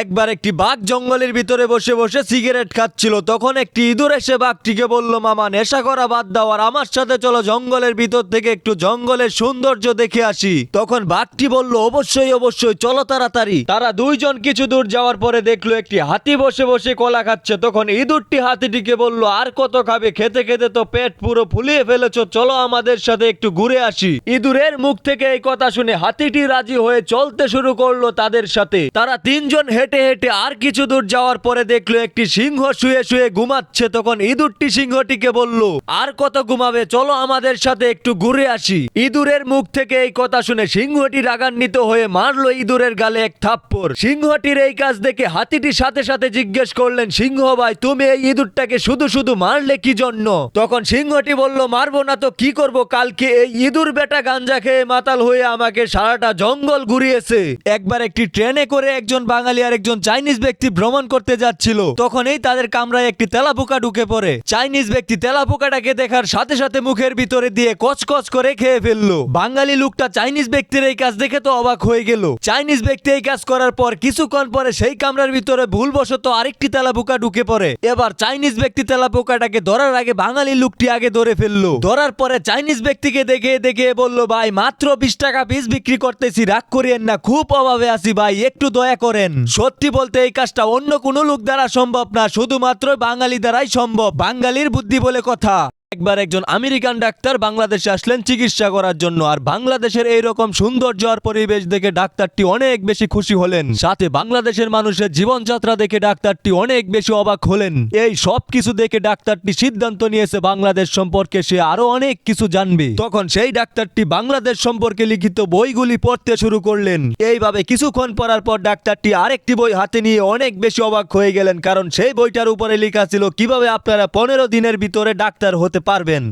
একবার একটি বাঘ জঙ্গলের ভিতরে বসে বসে সিগারেট খাচ্ছিল। তখন একটি ইঁদুর এসে বাঘটিকে বলল, মামা, নেশা করা বাদ দাও আর আমার সাথে চলো, জঙ্গলের ভিতর থেকে একটু জঙ্গলের সৌন্দর্য দেখে আসি। তখন বাঘটি বলল, অবশ্যই অবশ্যই, চলো তাড়াতাড়ি। তারা দুইজন কিছু দূর যাওয়ার পরে দেখল, একটি হাতি বসে বসে কলা খাচ্ছে। তখন ইঁদুরটি হাতিটিকে বলল, আর কত খাবে? খেতে খেতে তো পেট পুরো ফুলিয়ে ফেলেছো, চলো আমাদের সাথে একটু ঘুরে আসি। ইঁদুরের মুখ থেকে এই কথা শুনে হাতিটি রাজি হয়ে চলতে শুরু করল তাদের সাথে। তারা তিনজন হেঁটে হেঁটে আর কিছু দূর যাওয়ার পরে দেখল একটি সিংহ শুয়ে শুয়ে ঘুমাচ্ছে, তখন ইঁদুরটি সিংহটিকে বলল, আর কত ঘুমাবে? চলো আমাদের সাথে একটু ঘুরে আসি। ইঁদুরের মুখ থেকে এই কথা শুনে সিংহটি রাগান্বিত হয়ে মারলো ইঁদুরের গালে এক থাপ্পড়। সিংহটির এই কাজ দেখে হাতিটি সাথে সাথে জিজ্ঞেস করলেন, সিংহ ভাই, তুমি এই ইঁদুরটাকে শুধু শুধু মারলে কি জন্য? তখন সিংহটি বলল, মারবো না তো, কি করব? কালকে এই ইঁদুর বেটা গাঞ্জা খেয়ে মাতাল হয়ে আমাকে সারাটা জঙ্গল ঘুরিয়েছে। একবার একটি ট্রেনে করে একজন বাঙালি আর একজন চাইনিজ ব্যক্তি ভ্রমণ করতে যাচ্ছিল। তখনই তাদের কামরায় একটি তেলাপোকা ঢুকে পড়ে। চাইনিজ ব্যক্তি তেলাপোকাটাকে দেখার সাথে সাথে মুখের ভিতরে দিয়ে কচকচ করে খেয়ে ফেলল। বাঙালি লোকটা চাইনিজ ব্যক্তির এই কাজ দেখে তো অবাক হয়ে গেল। চাইনিজ ব্যক্তি এই কাজ করার পর কিছুক্ষণ পরে সেই কামরার ভিতরে ভুলবশত আরেকটি তেলাপোকা ঢুকে পড়ে। এবার চাইনিজ ব্যক্তি তেলাপোকাটাকে ধরার আগে বাঙালি লোকটি আগে ধরে ফেলল। ধরার পরে চাইনিজ ব্যক্তিকে দেখে দেখে বলল, ভাই, মাত্র বিশ টাকা পিস বিক্রি করতেছি, রাগ করিয়েন না, খুব অভাবে আছি, ভাই, একটু দয়া করেন। সত্যি বলতে এই কাজটা অন্য কোনো লোক দ্বারা সম্ভব না, শুধুমাত্র বাঙালি দ্বারাই সম্ভব। বাঙালির বুদ্ধি বলে কথা। একবার একজন আমেরিকান ডাক্তার বাংলাদেশে আসলেন চিকিৎসা করার জন্য, আর বাংলাদেশের এই রকম সৌন্দর্য আর পরিবেশ দেখে ডাক্তারটি অনেক বেশি খুশি হলেন। সাথে বাংলাদেশের মানুষের জীবনযাত্রা দেখে ডাক্তারটি অনেক বেশি অবাক হলেন। এই সব কিছু দেখে ডাক্তারটি সিদ্ধান্ত নিয়েছে, বাংলাদেশ সম্পর্কে সে আরও অনেক কিছু জানবে। তখন সেই ডাক্তারটি বাংলাদেশ সম্পর্কে লিখিত বইগুলি পড়তে শুরু করলেন। এইভাবে কিছুক্ষণ পড়ার পর ডাক্তারটি আরেকটি বই হাতে নিয়ে অনেক বেশি অবাক হয়ে গেলেন, কারণ সেই বইটার উপরে লেখা ছিল, কীভাবে আপনারা পনেরো দিনের ভিতরে ডাক্তার হতে পারবেন।